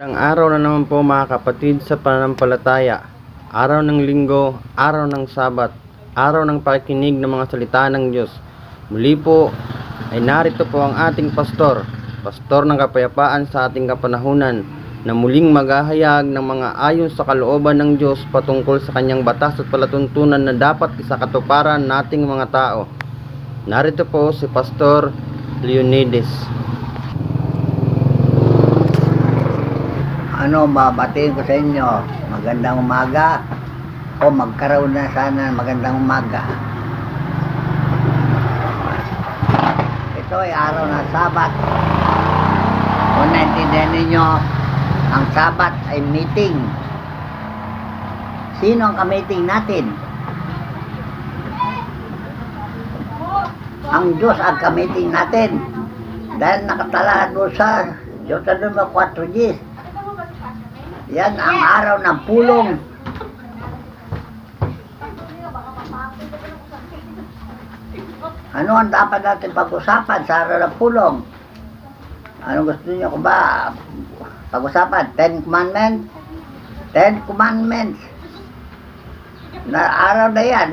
Ang araw na naman po mga kapatid sa pananampalataya, araw ng linggo, araw ng sabat, araw ng pakikinig ng mga salita ng Diyos. Muli po ay narito po ang ating pastor, pastor ng kapayapaan sa ating kapanahunan, na muling maghahayag ng mga ayon sa kalooban ng Diyos patungkol sa kanyang batas at palatuntunan na dapat isakatuparan nating mga tao. Narito po si Pastor Leonides. Ano babatiin ko sa inyo magandang umaga. O magkaroon na sana ng magandang umaga. Ito ay araw ng sabat. Kung naintindihan ninyo ang sabat ay meeting. Sino ang ka-meeting natin? Ang Diyos ang ka-meeting natin. Dahil nakatalahan mo sa Deuteronomy 4.10 yan ang araw ng pulong. Ano ang dapat natin pag-usapan sa araw ng pulong? Ano gusto niyo ko ba pag-usapan? Ten Commandments? Ten Commandments. Na araw na yan,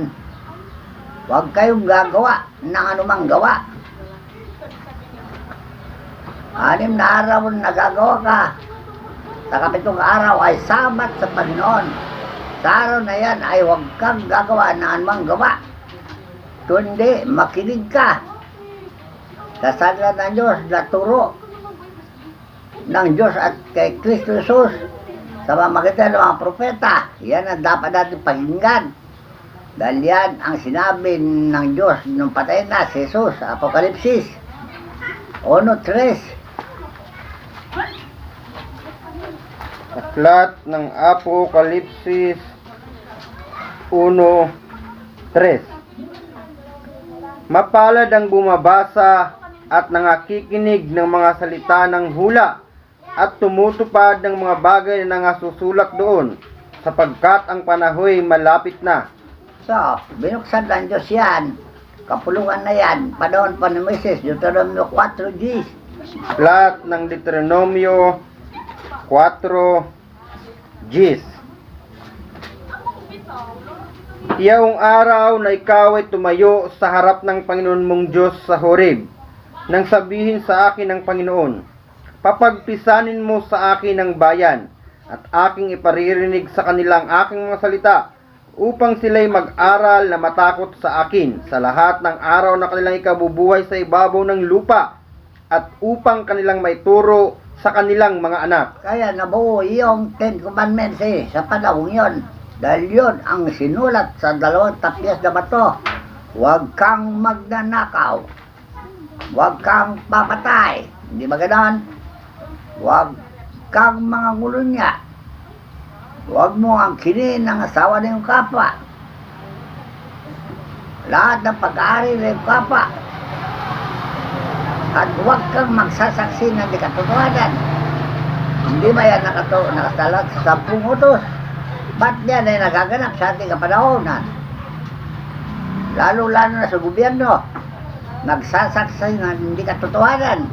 huwag kayong gagawa ng anumang gawa. Anim na araw na nagagawa ka, sa kapitong araw ay sabat sa Panginoon. Sa araw na yan ay huwag kang gagawa ng anumang gawa. Kundi makinig ka sa salita ng Diyos na turo ng Diyos at kay Kristo Jesus sa pamagitan ng mga propeta. Yan ang dapat natin pakinggan. Dahil yan ang sinabi ng Diyos nung patay na si Jesus Apokalipsis 1.3 Aklat ng Apokalipsis 1.3 Mapalad ang bumabasa at nangakikinig ng mga salita ng hula at tumutupad ng mga bagay na nangasusulak doon sapagkat ang panahoy malapit na. So, binuksan ng Diyos yan. Kapulungan na yan. Panahon pa ni Moises, Deuteronomy 4 Gs. Aklat ng Deuteronomio 4 Gs. Iyong araw na ikaw ay tumayo sa harap ng Panginoon mong Diyos sa Horeb, nang sabihin sa akin ng Panginoon, papagpisanin mo sa akin ang bayan, at aking iparirinig sa kanilang aking mga salita, upang sila'y mag-aral na matakot sa akin sa lahat ng araw na kanilang ikabubuhay sa ibabaw ng lupa, at upang kanilang maituro sa kanilang mga anak. Kaya nabuo yung Ten Commandments eh, sa panahon yon. Dahil yun ang sinulat sa dalawang tapyas na bato. Huwag kang magnanakaw. Huwag kang papatay. Hindi ba ganon? Huwag kang mga ngulunya. Huwag mo ang kinin ng asawa ng kapwa. Lahat ng pag-aari ng kapwa. At huwag kang magsasaksi ng di katotohanan. Hindi ba yan nakato, nakasalat sa sampung utos? Ba't yan ay nagaganap sa ating kapanahonan? Lalo-lalo na sa gobyerno, nagsasaksi ng hindi katotohanan.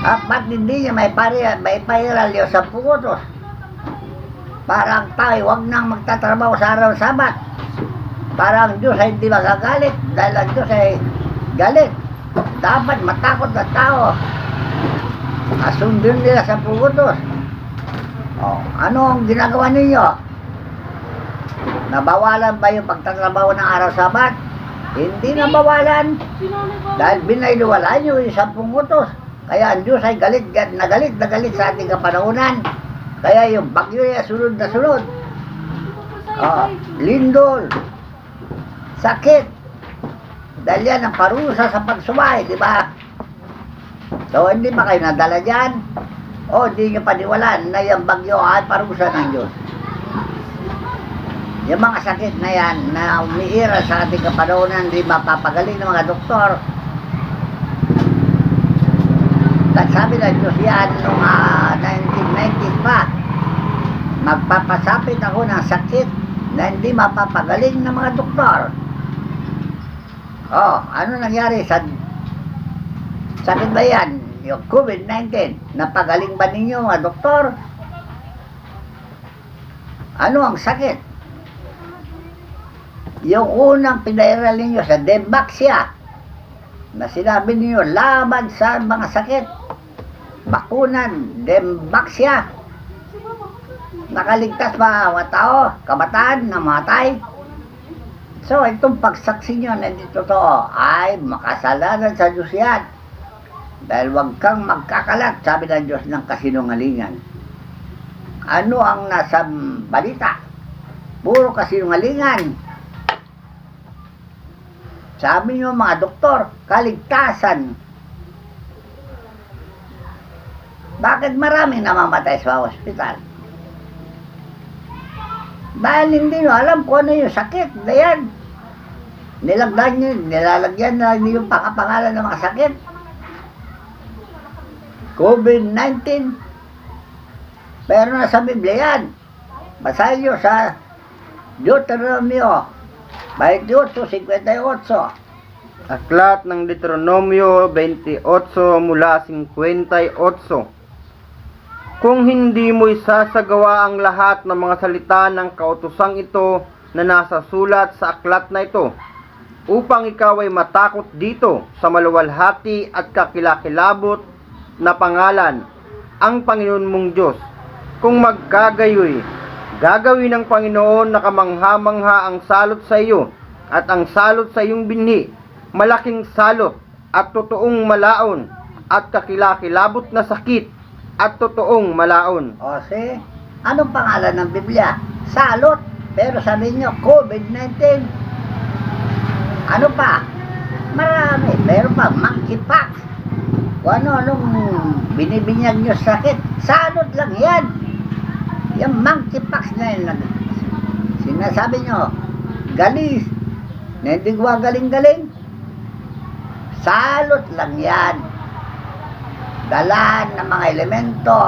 At ba't hindi niya may, pari, may pairal yung sampung utos? Parang tayo, huwag nang magtatrabaho sa araw ng sabat. Parang Diyos ay hindi magagalit dahil ang Diyos ay galit. Dapat matakot na tao. Asundin nila sa pugutos. Oh, ano ang ginagawa ninyo? Nabawalan ba yung pagtatrabaho ng araw sabat? Hindi nabawalan. Dahil binayluwalan nyo yung sampung utos. Kaya ang Diyos ay galit, galit na galit na galit sa ating kapanahunan. Kaya yung bagyo ay sunod na sunod. Oh, lindol, sakit. Dahil yan ang parusa sa pagsumay, di ba? So, hindi ba kayo nadala dyan? O, hindi nyo paniwalaan na yung bagyo ay parusa ng Diyos. Yung mga sakit na yan na umiira sa ating kapanahonan, hindi mapapagaling ng mga doktor. Nagsabi ng Diyos yan noong ah, 1990s pa. Magpapasapit ako ng sakit na hindi mapapagaling ng mga doktor. Oh, ano nangyari sa sakit ba yan? yung COVID-19. Napagaling ba ninyo mga doktor? Ano ang sakit? Yung unang pinairal ninyo sa Debaxia na sinabi niyo laban sa mga sakit. Bakunan, Debaxia. Nakaligtas ba mga tao, kabataan, namatay? So, itong pagsaksi nyo na hindi totoo ay makasalanan sa Diyos yan. Dahil huwag kang magkakalat, sabi ng Diyos ng kasinungalingan. Ano ang nasa balita? Puro kasinungalingan. Sabi nyo mga doktor, kaligtasan. Bakit maraming namamatay sa ospital? Dahil hindi nyo alam kung ano yung sakit na yan. Nilagdan nyo, nilalagyan na nyo yung pangapangalan ng mga sakit. COVID-19. Pero nasa Biblia yan. Basahin nyo sa Deuteronomio 28.58. Aklat ng Deuteronomio 28 mula 58. Kung hindi mo isasagawa ang lahat ng mga salita ng kautosang ito na nasa sulat sa aklat na ito, upang ikaw ay matakot dito sa maluwalhati at kakilakilabot na pangalan, ang Panginoon mong Diyos, kung magkagayoy, gagawin ng Panginoon na kamangha-mangha ang salot sa iyo at ang salot sa iyong binhi, malaking salot at totoong malaon at kakilakilabot na sakit at totoong malaon. O si, anong pangalan ng Biblia? Salot. Pero sabi nyo, COVID-19. Ano pa? Marami. Meron pa, monkeypox. Kung ano-anong binibinyag nyo sa sakit. Salot lang yan. Yung monkeypox na yun. Sinasabi nyo, galis. Na hindi galing-galing. Salot lang yan dalan ng mga elemento.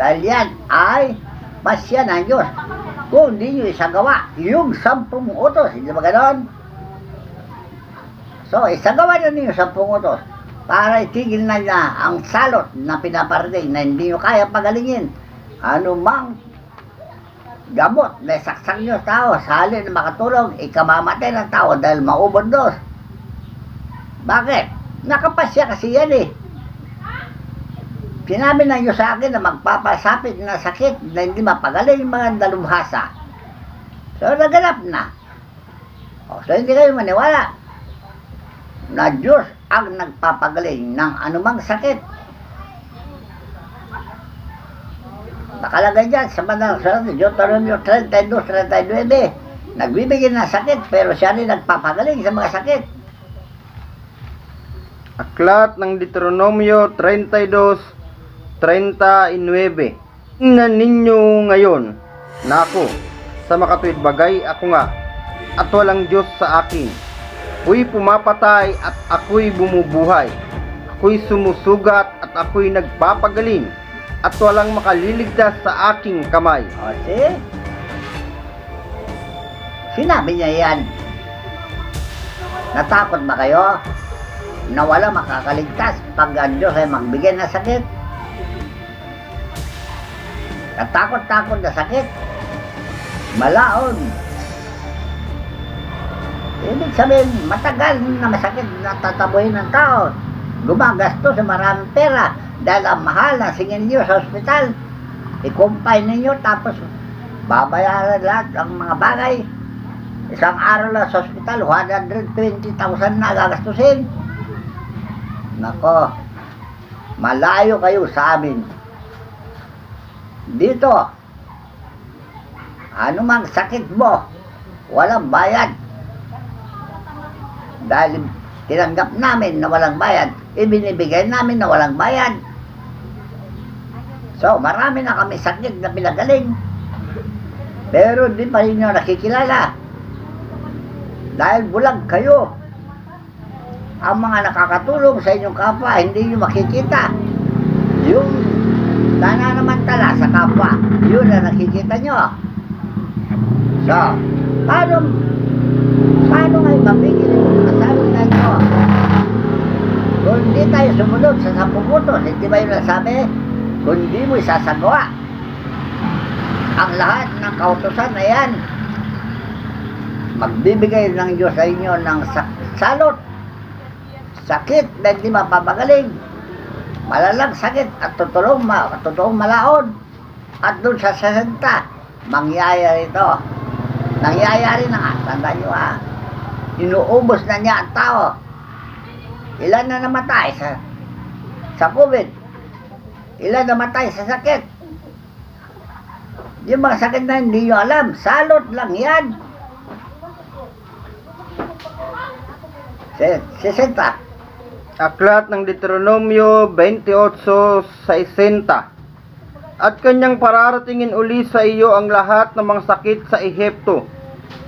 Dahil yan ay pasya ng Diyos. Kung hindi nyo isagawa, yung sampung utos, hindi ba ganon? So, isagawa na ninyo sampung utos para itigil na niya ang salot na pinaparating na hindi nyo kaya pagalingin. Ano mang gamot na saksak nyo tao sa halin na makatulong, ikamamatay ng tao dahil maubondos. Bakit? Nakapasya kasi yan eh. Sinabi na nyo sa akin na magpapasapit na sakit na hindi mapagaling mga dalubhasa. So, naganap na. O, so, hindi kayo maniwala na Diyos ang nagpapagaling ng anumang sakit. Nakalagay dyan sa banal sa Deuteronomio 32-39. Nagbibigay ng sakit pero siya rin nagpapagaling sa mga sakit. Aklat ng Deuteronomio 32, 39. Tingnan ninyo ngayon na ako, sa makatuwid bagay ako nga, at walang Diyos sa akin. Ako'y pumapatay at ako'y bumubuhay. Ako'y sumusugat at ako'y nagpapagaling at walang makaliligtas sa aking kamay. O? Sinabi niya yan. Natakot ba kayo na wala makakaligtas pag ang Diyos ay magbigay ng sakit? Natakot-takot na sakit. Malaon. Ibig sabihin, matagal na masakit na tatabuhin ng tao. Gumagasto sa maraming pera dahil ang mahal na singin niyo sa ospital. I-compine ninyo tapos babayaran lahat ang mga bagay. Isang araw lang sa ospital, 120,000 na gagastusin. Nako, malayo kayo sa amin. Dito, ano mang sakit mo, walang bayad. Dahil tinanggap namin na walang bayad, ibinibigay namin na walang bayad. So, marami na kami sakit na pinagaling. Pero di pa rin nyo nakikilala. Dahil bulag kayo. Ang mga nakakatulong sa inyong kapwa, hindi nyo makikita. Yung nananamantala sa kapwa, yun na nakikita nyo. So, paano, paano ngayon mapigil mga salot na ito? Kung hindi tayo sumunod sa sampung utos. Hindi ba yun nasabi? Kung di mo isasagawa ang lahat ng kautosan na yan, magbibigay ng Diyos sa inyo ng salot, sakit na hindi mapapagaling, malalang sakit at totoong, ma totoong malaon. At doon sa 60, mangyayari ito. Nangyayari na nga. Tandaan nyo ha. Inuubos na niya ang tao. Ilan na namatay sa sa COVID? Ilan namatay sa sakit? Yung mga sakit na hindi nyo alam, salot lang yan. Si- Sisenta. Aklat ng Deuteronomio 28:60 At kanyang pararatingin uli sa iyo ang lahat ng mga sakit sa Ehipto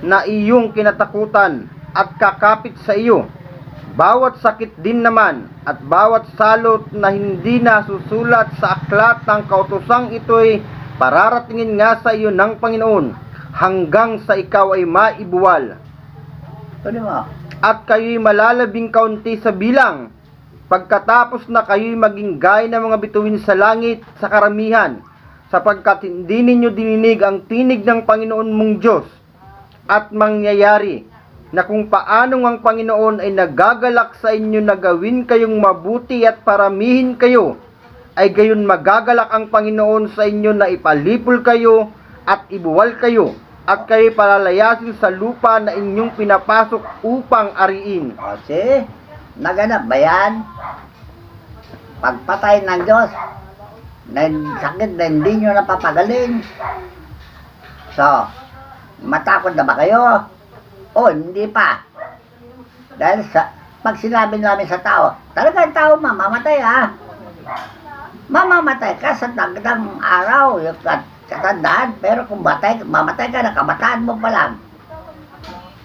na iyong kinatakutan at kakapit sa iyo. Bawat sakit din naman at bawat salot na hindi nasusulat sa aklat ng kautosang ito'y pararatingin nga sa iyo ng Panginoon hanggang sa ikaw ay maibuwal. At kayo'y malalabing kaunti sa bilang pagkatapos na kayo'y maging gaya ng mga bituin sa langit sa karamihan sapagkat hindi ninyo dininig ang tinig ng Panginoon mong Diyos at mangyayari na kung paanong ang Panginoon ay nagagalak sa inyo na gawin kayong mabuti at paramihin kayo ay gayon magagalak ang Panginoon sa inyo na ipalipol kayo at ibuwal kayo at kayo palalayasin sa lupa na inyong pinapasok upang ariin. O si, naganap ba yan? Pagpatay ng Diyos, na sakit na hindi nyo napapagaling. So, matakot na ba kayo? O, hindi pa. Dahil sa, pag sinabi namin sa tao, talagang tao mamamatay ha. Mamamatay ka sa dagdang araw, yung kat- katandaan, pero kung matay, mamatay ka na kamataan mo pa lang.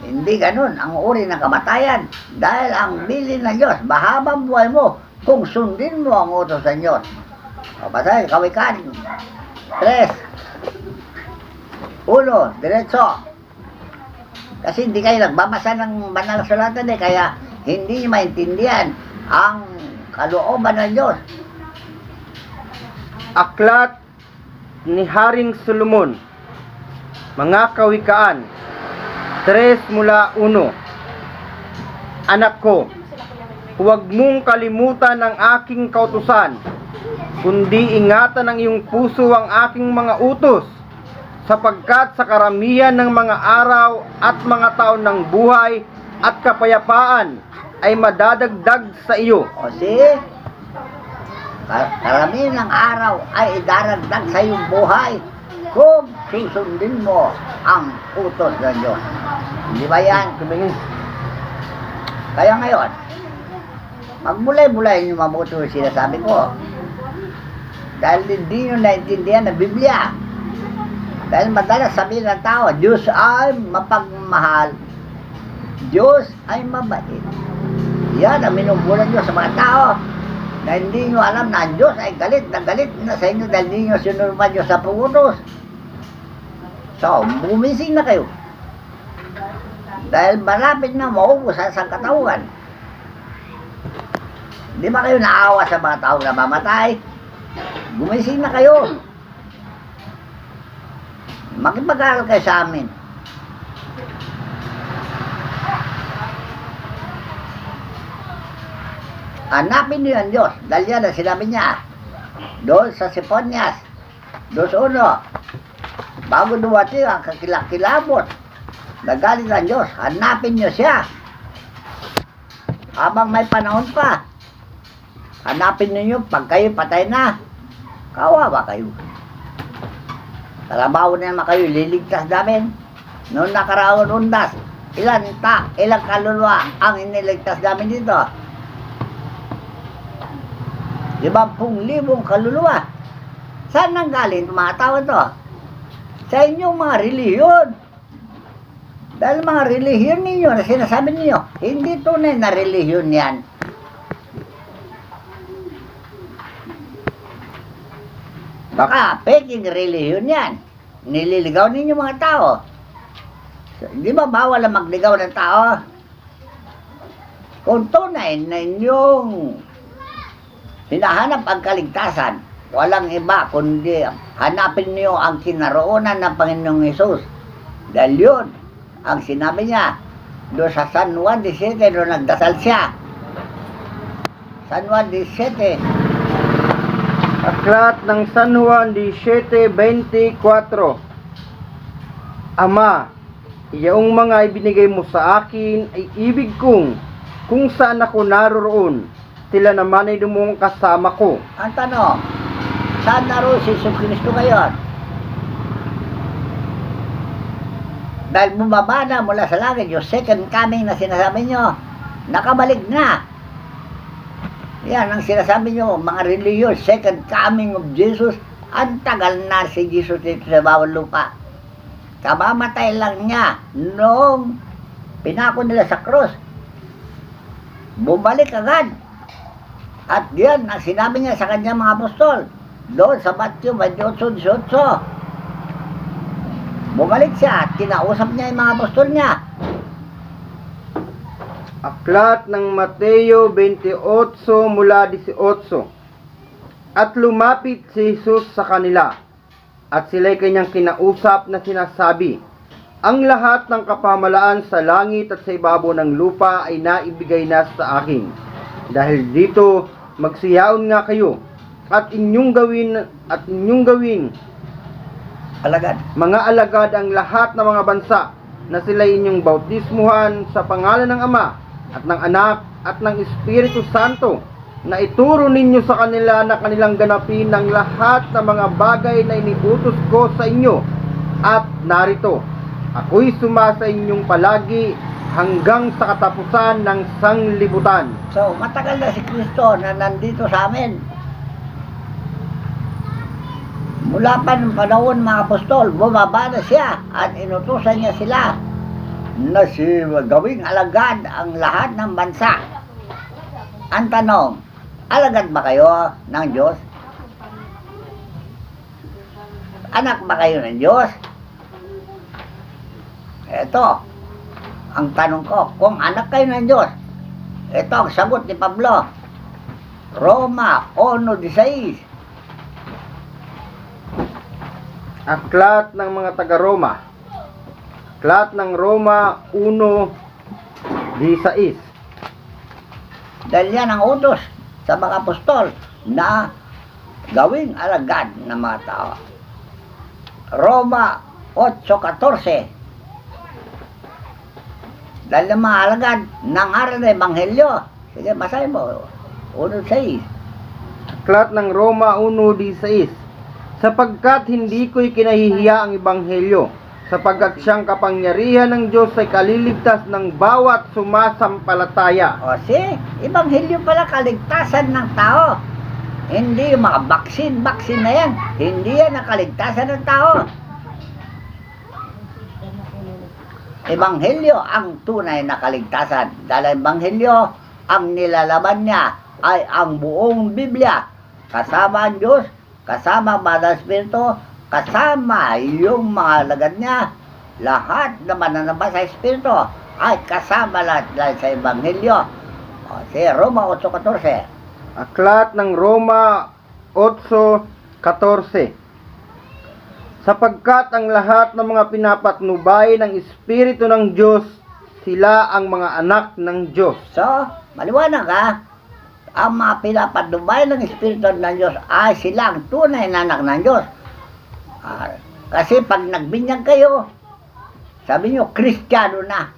Hindi ganun ang uri ng kamatayan. Dahil ang bilin ng Diyos, mahabang buhay mo kung sundin mo ang utos ng Diyos. O basay, kawikan. Tres. Uno, diretso. Kasi hindi kayo nagbabasa ng banal na sulatan eh, kaya hindi maintindihan ang kalooban ng Diyos. Aklat ni Haring Solomon Mga Kawikaan 3 mula 1 Anak ko, huwag mong kalimutan ang aking kautusan, kundi ingatan ng iyong puso ang aking mga utos, sapagkat sa karamihan ng mga araw at mga taon ng buhay at kapayapaan ay madadagdag sa iyo. O si, ka- karamihan ng araw ay idaragdag sa iyong buhay kung susundin mo ang utos ng Diyos. Hindi ba yan? Kaya ngayon, magmulay-mulay niyo mabuti yung sinasabi ko. Dahil hindi nyo naintindihan ng Biblia. Dahil madalas sabihin ng tao, Diyos ay mapagmahal. Diyos ay mabait. Yan ang minumbulan nyo sa mga tao na hindi nyo alam na ang Diyos ay galit na galit na sa inyo dahil hindi nyo sinurman nyo sa pugutos. So, bumising na kayo. Dahil malapit na maubos ang isang katawan. Di ba kayo naawa sa mga taong namamatay? Gumising na kayo. Makipag-aral kayo sa amin. Hanapin niyo ang Diyos. Dahil yan ang sinabi niya. Doon sa Siponyas. Doon sa uno. Bago dumating ang kakilakilabot. Nagalit ang Diyos. Hanapin niyo siya. Habang may panahon pa. Hanapin niyo pag kayo patay na. Kawawa kayo. Trabaho na naman kayo, liligtas namin. Noong nakaraang undas, ilan ta, ilang kaluluwa ang iniligtas namin dito? Limampung libong kaluluwa. Saan nang galing tao to? Sa inyong mga relihiyon. Dahil mga relihiyon ninyo na sinasabi ninyo, hindi tunay na relihiyon yan. Baka peking relihiyon yan. Nililigaw ninyo mga tao. Di ba bawal ang magligaw ng tao? Kung tunay na inyong hinahanap ang kaligtasan. Walang iba kundi hanapin niyo ang kinaroonan ng Panginoong Yesus. Dahil yun, ang sinabi niya, doon sa San Juan 17, doon nagdasal siya. San Juan 17, Aklat ng San Juan 17.24 Ama, iyaong mga ibinigay mo sa akin ay ibig kong kung saan ako naroroon, sila naman ay dumong kasama ko. ang tanong, saan naroon si Jesus Cristo ngayon? Dahil bumaba na mula sa langit, yung second coming na sinasabi nyo, nakabalik na. Yan ang sinasabi nyo, mga reliyon, second coming of Jesus, ang tagal na si Jesus dito sa bawat lupa. Kamamatay lang niya noong pinako nila sa cross. Bumalik agad. At yan ang sinabi niya sa kanyang mga apostol. Doon sa Matthew 28-18. Bumalik siya at kinausap niya yung mga apostol niya. Aklat ng Mateo 28 mula 18 At lumapit si Jesus sa kanila at sila'y kanyang kinausap na sinasabi Ang lahat ng kapamalaan sa langit at sa ibabaw ng lupa ay naibigay na sa akin. Dahil dito magsiyaon nga kayo at inyong gawin at inyong gawin Alagad. mga alagad ang lahat ng mga bansa na sila inyong bautismuhan sa pangalan ng Ama at ng Anak at ng Espiritu Santo na ituro ninyo sa kanila na kanilang ganapin ang lahat ng mga bagay na inibutos ko sa inyo at narito ako'y sumasa inyong palagi hanggang sa katapusan ng sanglibutan So, matagal na si Kristo na nandito sa amin. Mula pa ng panahon mga apostol, bumaba na siya at inutusan niya sila na si gawing alagad ang lahat ng bansa. Ang tanong, alagad ba kayo ng Diyos? Anak ba kayo ng Diyos? Ito, ang tanong ko, kung anak kayo ng Diyos, ito ang sagot ni Pablo. Roma 1.16 Aklat ng mga taga-Roma Aklat ng Roma 1.16 Dahil yan ang utos sa mga apostol na gawing alagad ng mga tao. Roma 8.14 Dahil ang mga alagad nangaral ng Ebanghelyo. Sige, basahin mo. 1.6 Aklat ng Roma 1.16 Sapagkat hindi ko'y kinahihiya ang Ebanghelyo, sapagkat siyang kapangyarihan ng Diyos ay kaliligtas ng bawat sumasampalataya. O si, Ebanghelyo pala kaligtasan ng tao. Hindi yung mga baksin-baksin na yan. Hindi yan ang kaligtasan ng tao. Ebanghelyo ang tunay na kaligtasan. Dahil Ebanghelyo, ang nilalaman niya ay ang buong Biblia. Kasama ang Diyos, kasama ang Banal Espiritu, kasama yung mga lagad niya. Lahat na mananamba sa Espiritu ay kasama lahat dahil sa Ebanghelyo. O, si Roma 8.14. Aklat ng Roma 8.14 Sapagkat ang lahat ng mga pinapatnubay ng Espiritu ng Diyos, sila ang mga anak ng Diyos. So, maliwanag ha, ang mga pinapatnubay ng Espiritu ng Diyos ay sila ang tunay na anak ng Diyos. Ah, kasi pag nagbinyag kayo, sabi nyo, Kristiyano na.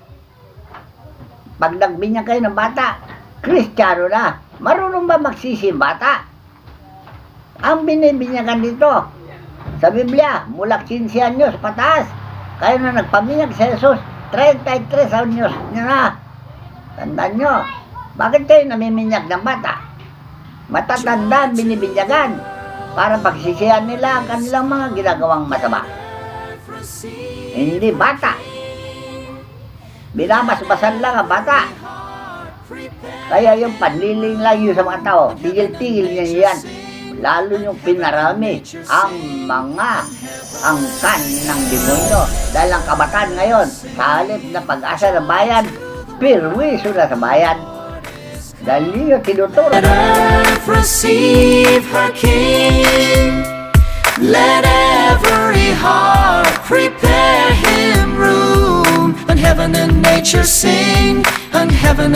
Pag nagbinyag kayo ng bata, Kristiyano na. Marunong ba magsisi bata? Ang binibinyagan dito, sa Biblia, mula 15 anyos pataas, kayo na nagpaminyag sa Jesus, 33 anyos nyo na. Tandaan nyo, bakit kayo namiminyak ng bata? Matatanda binibinyagan para pagsisihan nila ang kanilang mga ginagawang masama. Hindi bata. Binabasbasan lang ang bata. Kaya yung panliling yun sa mga tao, tigil-tigil niya yan. Lalo yung pinarami ang mga angkan ng demonyo. Dahil ang kabataan ngayon, sa halip na pag-asa ng bayan, pirwiso na sa bayan. Dahil yun yung. Let receive her King. Let every heart prepare him room, and heaven and nature sing, and heaven